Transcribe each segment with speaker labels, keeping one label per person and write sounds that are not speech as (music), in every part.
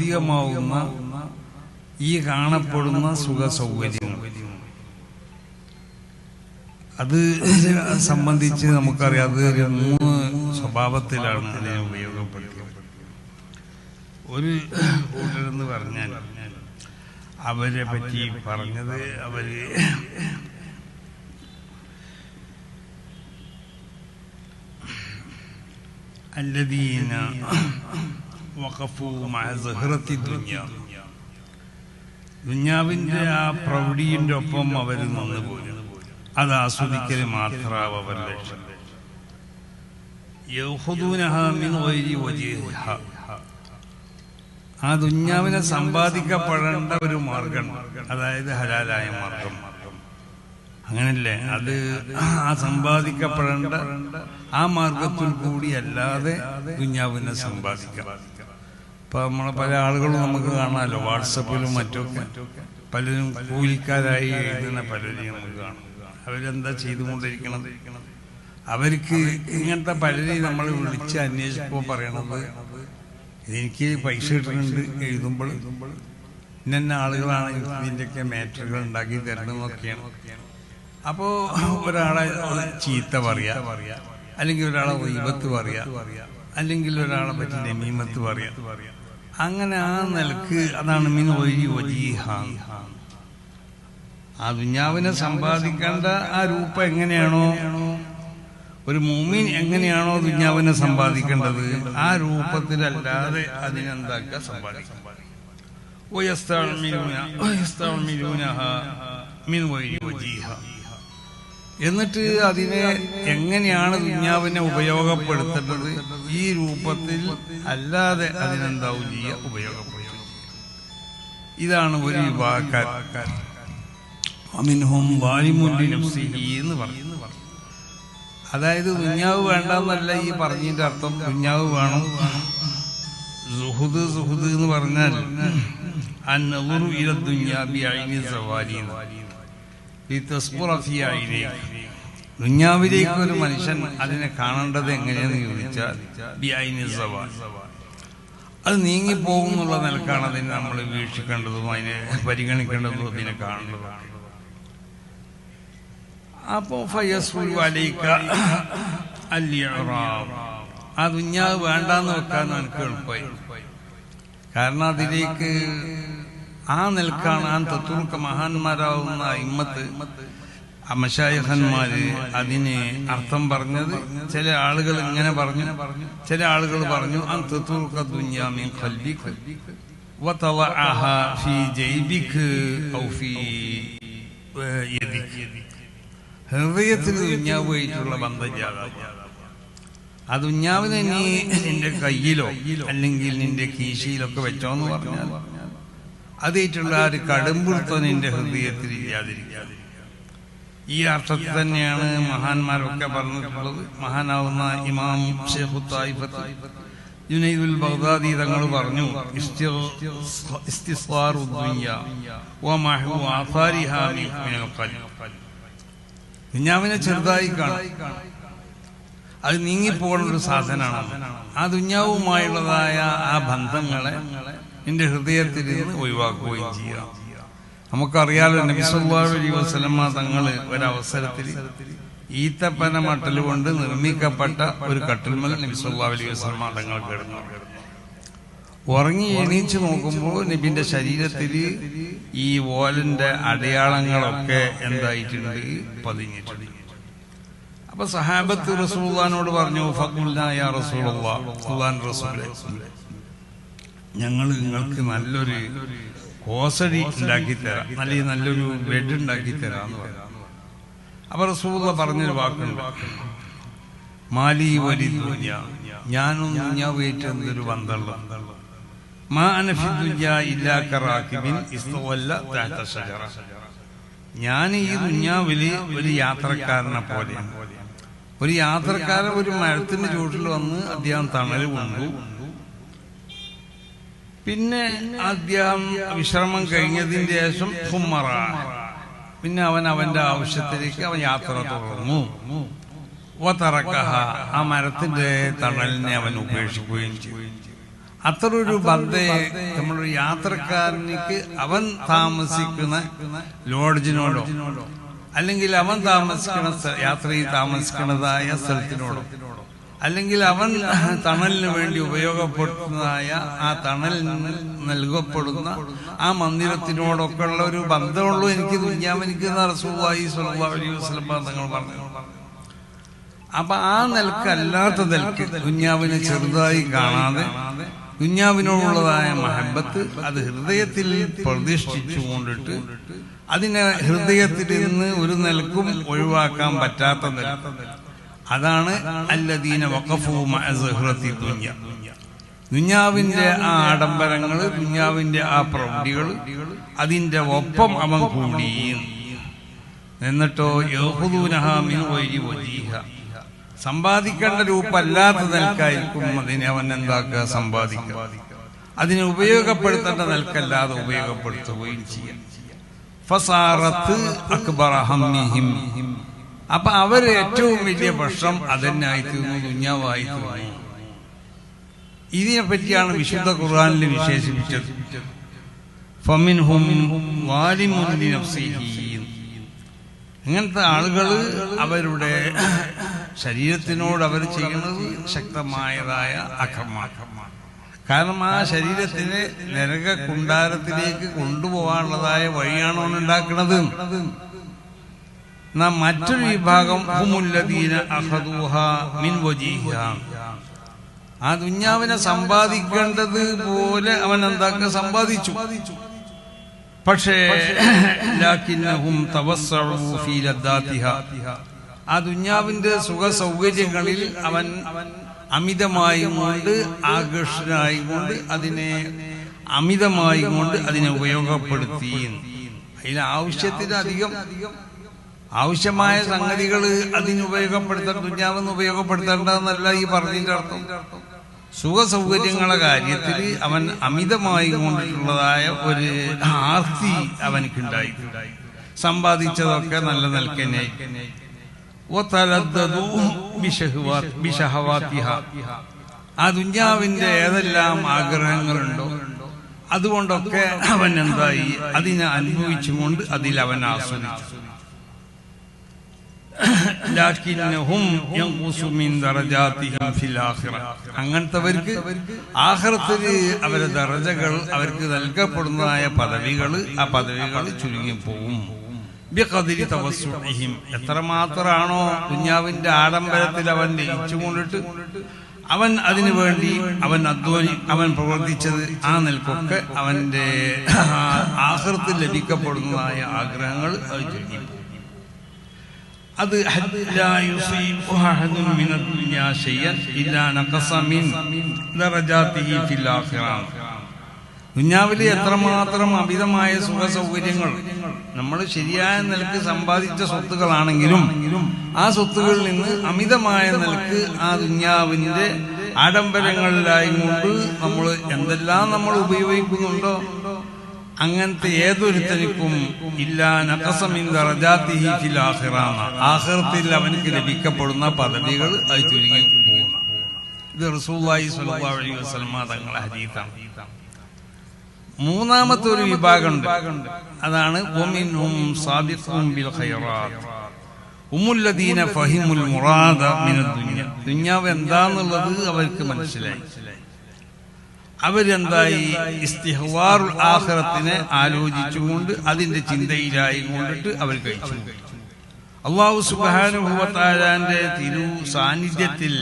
Speaker 1: ഭൗതികമാവുന്ന ഈ കാണപ്പെടുന്ന സുഖ സൗകര്യങ്ങൾ അത് സംബന്ധിച്ച് നമുക്കറിയാം അത് ഒരു മൂന്ന് സ്വഭാവത്തിലാണ് അതിനെ ഉപയോഗപ്പെടുത്തിയത് ഒരു കൂട്ടരെന്ന് പറഞ്ഞാൽ അവരെ പറ്റി പറഞ്ഞത് അവര് الذين വഖഫു ആ പ്രൗഢിയുടെ ഒപ്പം അവർ നിന്ന് പോരും അത് ആസ്വദിക്കൽ മാത്രമാവും ആ ദുഞ്ഞാവിനെ സമ്പാദിക്കപ്പെടേണ്ട ഒരു മാർഗം അതായത് ഹലാലായ മാർഗം. അങ്ങനല്ലേ? അത് ആ സമ്പാദിക്കപ്പെടേണ്ട ആ മാർഗത്തിൽ കൂടി അല്ലാതെ ദുന്യാവിനെ സമ്പാദിക്കാം. ഇപ്പൊ നമ്മളെ പല ആളുകളും നമുക്ക് കാണാമല്ലോ. വാട്സപ്പിലും മറ്റൊക്കെ പലരും കൂലിക്കാരായി എഴുതുന്ന പലരെയും നമുക്ക് കാണാം. അവരെന്താ ചെയ്തുകൊണ്ടിരിക്കണത്? അവർക്ക് ഇങ്ങനത്തെ പലരെയും നമ്മൾ വിളിച്ച് അന്വേഷിക്കുമ്പോൾ പറയണത് എനിക്ക് പൈസ കിട്ടുന്നുണ്ട് എഴുതുമ്പോൾ ഇന്ന ആളുകളാണ് ഇതിന്റെയൊക്കെ മാറ്ററുകൾ ഉണ്ടാക്കി തരണമെന്നൊക്കെയാണ് അപ്പോൾ ഒരാളെ ചീത്ത പറയാ. അല്ലെങ്കിൽ ഒരാളെ വൈബത്ത് പറയാ അല്ലെങ്കിൽ ഒരാളെ പറ്റി നമീമത്ത് പറയാ അങ്ങനെ ആ നിലക്ക് അതാണ് മിൻ വഴി വജീഹ ആ ദുഞ്ഞാവിനെ സമ്പാദിക്കേണ്ട ആ രൂപം എങ്ങനെയാണോ ഒരു മൂമീൻ എങ്ങനെയാണോ ദുഞ്ഞാവിനെ സമ്പാദിക്കേണ്ടത് ആ രൂപത്തിലല്ലാതെ അതിനെന്താക്കുക സമ്പാദിക്കാം ويستعملون ويستعملونها من غير وجيها എന്നിട്ട് അതിനെ എങ്ങനെയാണ് ദുഞ്ഞാവിനെ ഉപയോഗപ്പെടുത്തേണ്ടത്? ഈ രൂപത്തിൽ അല്ലാതെ അതിനെന്താവും ചെയ്യുക ഇതാണ് ഒരു വിഭാഗക്കാർ. എന്ന് അതായത് ദുഞ്ഞാവ് വേണ്ടെന്നല്ല ഈ പറഞ്ഞതിന്റെ അർത്ഥം. ദുഞ്ഞാവ് വേണം. സുഹുദ് സുഹുദ് എന്ന് പറഞ്ഞാൽ അന്നറുു ഇല ദുഞ്ഞാബി ഐനി സവാരി ദുഞ്ഞാവിലേക്ക് ഒരു മനുഷ്യൻ അതിനെ കാണേണ്ടത് എങ്ങനെയെന്ന് ചോദിച്ചാൽ അത് നീങ്ങിപ്പോകുന്നുള്ള നിലക്കാണ് അതിനെ നമ്മൾ വീക്ഷിക്കേണ്ടതും അതിനെ പരിഗണിക്കേണ്ടതും അതിനെ കാണേണ്ടതാണ് അപ്പോ ആ ദുഞ്ഞാവ് വേണ്ടാന്ന് വെക്കാൻ എനിക്ക് എളുപ്പമായി കാരണം അതിലേക്ക് ആ നിൽക്കാണ് ആ തത്വർക്ക് മഹാന്മാരാവുന്ന ഇമ്മത്ത് അമശായഹന്മാര് അതിന് അർത്ഥം പറഞ്ഞത് ചില ആളുകൾ ഇങ്ങനെ പറഞ്ഞു ചില ആളുകൾ പറഞ്ഞു ആ തത്വർക്ക് ദുഞ്ഞാമി ഖൽബിക്ക് وطلعها في جيبك أو في يدك ഹൃദയത്തിൽ ദുഞ്ഞാവുമായിട്ടുള്ള ബന്ധജാതാവും ആ ദുഞ്ഞാവിനെ നീ നിന്റെ കയ്യിലോ അല്ലെങ്കിൽ നിന്റെ കീശയിലൊക്കെ വെച്ചോന്ന് പറഞ്ഞാൽ അതായിട്ടുള്ള ആ ഒരു കടുംപിടുത്തം നിന്റെ ഹൃദയത്തിൽ ഈ അർത്ഥത്തിൽ തന്നെയാണ് മഹാന്മാരൊക്കെ പറഞ്ഞിട്ടുള്ളത്. മഹാനാവുന്ന ഇമാം ഷെയ്ഖു തായിഫത്ത് ജുനൈദുൽ ബഗ്ദാദി തങ്ങൾ പറഞ്ഞു ദുഞ്ഞാവിനെ ചെറുതായി കാണും. അത് നീങ്ങിപ്പോകുന്ന ഒരു സാധനമാണ്. ആ ദുഞ്ഞാവുമായുള്ളതായ ആ ബന്ധങ്ങളെ നിന്റെ ഹൃദയത്തിൽ നിന്ന് ഒഴിവാക്കുകയും ചെയ്യാം. നമുക്കറിയാലോ നബിസുല്ലാഹു തങ്ങൾ ഒരവസരത്തിൽ ഈത്തപ്പന മട്ടൽ കൊണ്ട് നിർമ്മിക്കപ്പെട്ട ഒരു കട്ടിൽമൽ നബിസുല്ലാഹു അലൈഹി തങ്ങൾ കിടന്നു. ഉറങ്ങി എണീച്ചു നോക്കുമ്പോൾ നബിന്റെ ശരീരത്തിൽ ഈ ഓലിന്റെ അടയാളങ്ങളൊക്കെ എന്തായിട്ടുണ്ട്? പതിഞ്ഞിട്ടുണ്ട്. അപ്പൊ സഹാബത്ത് റസൂള്ളാനോട് പറഞ്ഞു ഫുൽ റസൂലെ. ഞങ്ങൾ നിങ്ങൾക്ക് നല്ലൊരു കോസടി ഉണ്ടാക്കി തരാം. നല്ല നല്ലൊരു ബെഡ് ഉണ്ടാക്കി തരാന്ന് പറയാം അപ്പൊ റസൂള്ള പറഞ്ഞൊരു വാക്കുണ്ട്. മാലി വലി ദുഞ്ഞ ഞാനും എന്തൊരു കറാക്കിബിൻ ഇസ്തവല്ല തഹത ഷജറ ഞാൻ ഈ ദുനിയാവിൽ ഒരു യാത്രക്കാരനെ പോലെയാണ്. ഒരു യാത്രക്കാരൻ ഒരു മരത്തിന്റെ ചുവട്ടിൽ വന്ന് അദ്ദേഹം തണൽ കൊണ്ടു. പിന്നെ അദ്ദേഹം വിശ്രമം കഴിഞ്ഞതിന് ശേഷം ഹുമ്മറ പിന്നെ അവൻ അവന്റെ ആവശ്യത്തിലേക്ക് അവൻ യാത്ര തുടർന്നു. ആ മരത്തിന്റെ തണലിനെ അവൻ ഉപേക്ഷിക്കുകയും അത്ര ഒരു ബന്ധയെ നമ്മളൊരു യാത്രക്കാരനിക്ക് അവൻ താമസിക്കുന്ന ലോഡ്ജിനോടോ അല്ലെങ്കിൽ അവൻ താമസിക്കുന്ന യാത്രയിൽ താമസിക്കുന്നതായ സ്ഥലത്തിനോടോ അല്ലെങ്കിൽ അവൻ തണലിന് വേണ്ടി ഉപയോഗപ്പെടുത്തുന്നതായ ആ തണൽ നൽകപ്പെടുന്ന ആ മന്ദിരത്തിനോടൊക്കെ ഉള്ള ഒരു ബന്ധമുള്ളൂ എനിക്ക് വിജ്ഞാപനിക്കുന്ന റസൂള്ളി സ്വല്ലല്ലാഹു അലൈഹി തങ്ങൾ പറഞ്ഞു. അപ്പൊ ആ നിലക്കല്ലാത്ത നിലയ്ക്ക് കുഞ്ഞാവിനെ ചെറുതായി കാണാതെ കുഞ്ഞാവിനോടുള്ളതായ മഹബത്ത് അത് ഹൃദയത്തിൽ പ്രതിഷ്ഠിച്ചു കൊണ്ടിട്ട് അതിനെ ഹൃദയത്തിൽ നിന്ന് ഒരു നിലക്കും ഒഴിവാക്കാൻ പറ്റാത്ത നില അതാണ് അല്ലദീന വഖഫു മഅ സഹ്റത്തി ദുനിയ. ദുഞ്ഞാവിന്റെ ആ ആഡംബരങ്ങൾ ദുഞ്ഞാവിന്റെ ആ പ്രൗഢികൾ അതിന്റെ ഒപ്പം അവൻ കൂടി. എന്നിട്ടോ സമ്പാദിക്കേണ്ട രൂപല്ലാത്ത നിൽക്കായിരിക്കും അതിനെ അവൻ എന്താക്കുക? സമ്പാദിക്കുക. അതിനെ ഉപയോഗപ്പെടുത്തേണ്ട നിൽക്കല്ലാതെ ഉപയോഗപ്പെടുത്തുകയും ചെയ്യാം. അപ്പൊ അവർ ഏറ്റവും വലിയ പ്രശ്നം അതന്നായി തീർന്നു ദുഞ്ഞാവായി തീർന്നു. ഇതിനെ പറ്റിയാണ് വിശുദ്ധ ഖുർആാനിൽ വിശേഷിപ്പിച്ചത്. ഇങ്ങനത്തെ ആളുകൾ അവരുടെ ശരീരത്തിനോട് അവർ ചെയ്യുന്നത് ശക്തമായതായ അക്രമാക്രമാണ് കാരണം ആ ശരീരത്തിനെ നരക കുണ്ടാരത്തിലേക്ക് കൊണ്ടുപോകാനുള്ളതായ വഴിയാണോ ഉണ്ടാക്കുന്നത്? നാം മറ്റൊരു വിഭാഗം മിൻ ആ ദുഞ്ഞാവിനെ സമ്പാദിക്കേണ്ടത് പോലെ അവൻ എന്താക്ക സമ്പാദിച്ചു. പക്ഷേ ആ ദുഞ്ഞാവിന്റെ സുഖ സൗകര്യങ്ങളിൽ അവൻ അമിതമായി കൊണ്ട് ആകർഷനായി കൊണ്ട് അതിനെ അമിതമായി കൊണ്ട് അതിനെ ഉപയോഗപ്പെടുത്തി. അതിന് ആവശ്യത്തിലധികം ആവശ്യമായ സംഗതികൾ അതിന് ഉപയോഗപ്പെടുത്താൻ ദുഞ്ഞാവെന്ന് ഉപയോഗപ്പെടുത്തേണ്ടതെന്നല്ല ഈ പറഞ്ഞതിന്റെ അർത്ഥം. സുഖ സൗകര്യങ്ങളെ കാര്യത്തിൽ അവൻ അമിതമായി കൊണ്ടിട്ടുള്ളതായ ഒരു ആർത്തി അവനക്കുണ്ടായി. സമ്പാദിച്ചതൊക്കെ നല്ല നിൽക്കന്നെ ആ ദുഞ്ഞാവിന്റെ ഏതെല്ലാം ആഗ്രഹങ്ങളുണ്ടോ അതുകൊണ്ടൊക്കെ അവൻ എന്തായി? അതിനെ അനുഭവിച്ചുകൊണ്ട് അതിൽ അവൻ ആസ്വദിച്ചു. അങ്ങനത്തവർക്ക് ആഹ്റത്തിൽ അവരെ ദറജകൾ അവർക്ക് നൽകപ്പെടുന്നതായ പദവികൾ ആ പദവികൾ ചുരുങ്ങി പോവും എത്രമാത്രമാണോ കുഞ്ഞാവിന്റെ ആഡംബരത്തിൽ അവൻ ലയിച്ചു കൊണ്ടിട്ട് അവൻ അതിനു വേണ്ടി അവൻ അധ്വാനി അവൻ പ്രവർത്തിച്ചത് ആ നിൽക്കൊക്കെ അവന്റെ ആഹൃത്തിൽ ലഭിക്കപ്പെടുന്നതായ ആഗ്രഹങ്ങൾ അത് ചുരുങ്ങി അത് ദുഞ്ഞാവിൽ എത്രമാത്രം അമിതമായ സുഖ സൗകര്യങ്ങൾ നമ്മൾ ശരിയായ നിലയ്ക്ക് സമ്പാദിച്ച സ്വത്തുകളാണെങ്കിലും ആ സ്വത്തുകളിൽ നിന്ന് അമിതമായ നിലയ്ക്ക് ആ ദുഞ്ഞാവിന്റെ ആഡംബരങ്ങളിലായി കൊണ്ട് നമ്മൾ എന്തെല്ലാം നമ്മൾ ഉപയോഗിക്കുന്നുണ്ടോ? അങ്ങനത്തെ ഏതൊരുത്തനിക്കും ഇല്ല ആഹ്റത്തിൽ അവനക്ക് ലഭിക്കപ്പെടുന്ന പദവികൾ അത് ചുരുങ്ങി പോകുന്ന. ഇത് റസൂല്ലായി അലൈഹി വസല്ലമ തങ്ങളെ ഹദീസാണ് മൂന്നാമത്തെ ഒരു വിഭാഗമുണ്ട്. അതാണ് ഉമ്മുല്ലദീന ഫഹിമുൽ മുറാദ ദുന്യാവ് ദുനിയ. ദുനിയാവ് എന്താന്നുള്ളത് അവർക്ക് മനസ്സിലായി. അവരെന്തായി? ഇസ്തിഹ്വാറുൽ ആഖിറത്തിനെ ആലോചിച്ചുകൊണ്ട് അതിന്റെ ചിന്തയിലായി കൊണ്ടിട്ട് അവർ കഴിച്ചു. അള്ളാഹു സുബാനുഭവത്താരാന്റെ തിരു സാന്നിധ്യത്തിൽ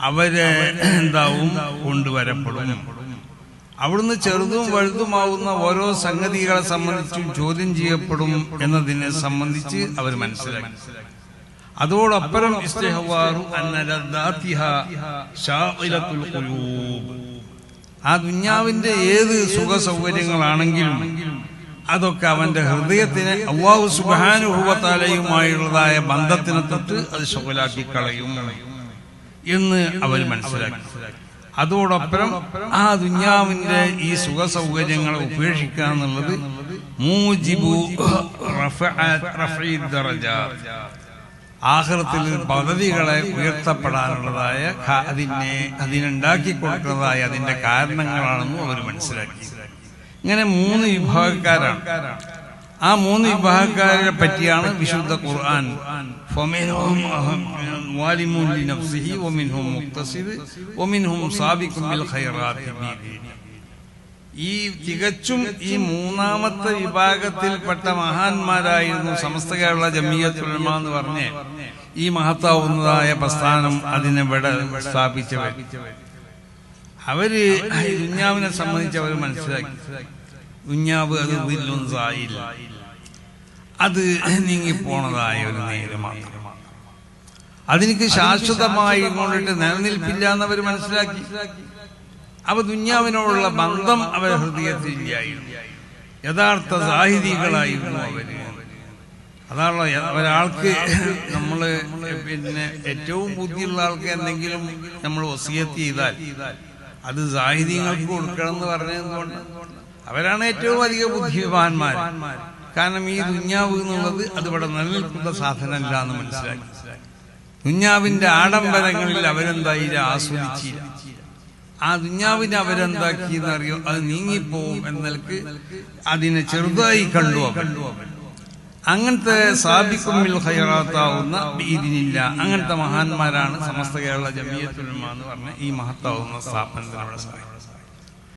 Speaker 1: അവരെ (clears throat) എന്താവും? കൊണ്ടുവരപ്പെടും അവിടുന്ന് ചെറുതും വലുതുമാവുന്ന ഓരോ സംഗതികളെ സംബന്ധിച്ചും ചോദ്യം ചെയ്യപ്പെടും എന്നതിനെ സംബന്ധിച്ച് അവർ മനസ്സിലാക്കി. അതോടൊപ്പം ആ ദുഞ്ഞാവിന്റെ ഏത് സുഖ സൗകര്യങ്ങളാണെങ്കിലും അതൊക്കെ അവന്റെ ഹൃദയത്തിനെ അള്ളാഹു സുബാനുഭവത്താലയുമായുള്ളതായ ബന്ധത്തിനെ തൊട്ട് അത് ശുഖലാക്കി കളയും എന്ന് അവർ മനസ്സിലാക്കി. അതോടൊപ്പം ആ ദുഞ്ഞാവിന്റെ ഈ സുഖ സൗകര്യങ്ങളെ ഉപേക്ഷിക്കുക എന്നുള്ളത് മൂജിബു ആഹൃത്തിൽ പദവികളെ ഉയർത്തപ്പെടാനുള്ളതായ അതിനെ അതിനുണ്ടാക്കി കൊടുക്കുന്നതായ അതിന്റെ കാരണങ്ങളാണെന്ന് അവർ മനസ്സിലാക്കി. ഇങ്ങനെ മൂന്ന് വിഭാഗക്കാരാണ്. ആ മൂന്ന് വിഭാഗക്കാരെ പറ്റിയാണ് വിശുദ്ധ ഖുർആൻ. ഒമിൻഹും സാബിക്കും ഈ തികച്ചും ഈ മൂന്നാമത്തെ വിഭാഗത്തിൽപ്പെട്ട മഹാന്മാരായിരുന്നു സമസ്ത കേരള ജമീയത്തുലമ എന്ന് പറഞ്ഞ് ഈ മഹത്താവുന്നതായ പ്രസ്ഥാനം അതിനെവിടെ സ്ഥാപിച്ചവർ. അവർ ഉഞ്ഞാവിനെ സംബന്ധിച്ച് അവർ മനസ്സിലാക്കി. ദുഞ്ഞാവ് അത് വില്ലുന്നതായില്ല അത് നീങ്ങിപ്പോണതായ ഒരു നേര് മാത്രം അതിനിക്ക് ശാശ്വതമായി കൊണ്ടിട്ട് നിലനിൽപ്പില്ല എന്നവർ മനസ്സിലാക്കി. അവ ദുഞ്ഞാവിനോടുള്ള ബന്ധം അവരുടെ ഹൃദയത്തിൽ ഇല്ലായിരുന്നു യഥാർത്ഥ സാഹിതികളായിരുന്നു അവർ. അതാണല്ലോ യ- ഒരാൾക്ക് നമ്മൾ പിന്നെ ഏറ്റവും ബുദ്ധിയുള്ള ആൾക്ക് എന്തെങ്കിലും നമ്മൾ വസിയത്ത് ചെയ്താൽ അത് സാഹിതികൾക്ക് കൊടുക്കണം എന്ന് പറഞ്ഞതുകൊണ്ട് അവരാണ് ഏറ്റവും അധികം ബുദ്ധിമാന്മാർ. കാരണം ഈ ദുഞ്ഞാവ് എന്നുള്ളത് അത് ഇവിടെ നിലനിൽക്കുന്ന സാധനമല്ല എന്ന് മനസ്സിലാക്കി. ദുഞ്ഞാവിന്റെ ആഡംബരങ്ങളിൽ അവരെന്തായില്ല ആസ്വദിച്ചില്ല? ആ ദുഞ്ഞാവിനെ അവരെന്താക്കി എന്നറിയോ അത് നീങ്ങിപ്പോവും എന്നൽക്ക് അതിനെ ചെറുതായി കണ്ടു കണ്ടു അങ്ങനത്തെ സാബിക്കുമ്മിൽ ഹൈറാത്താവുന്ന ഇതിനില്ല. അങ്ങനത്തെ മഹാന്മാരാണ് സമസ്ത കേരള ജമിയത്തുലമ എന്ന് പറഞ്ഞ ഈ മഹത്താവുന്ന സ്ഥാപനത്തിന് അവിടെ സഹായിക്കുന്നത്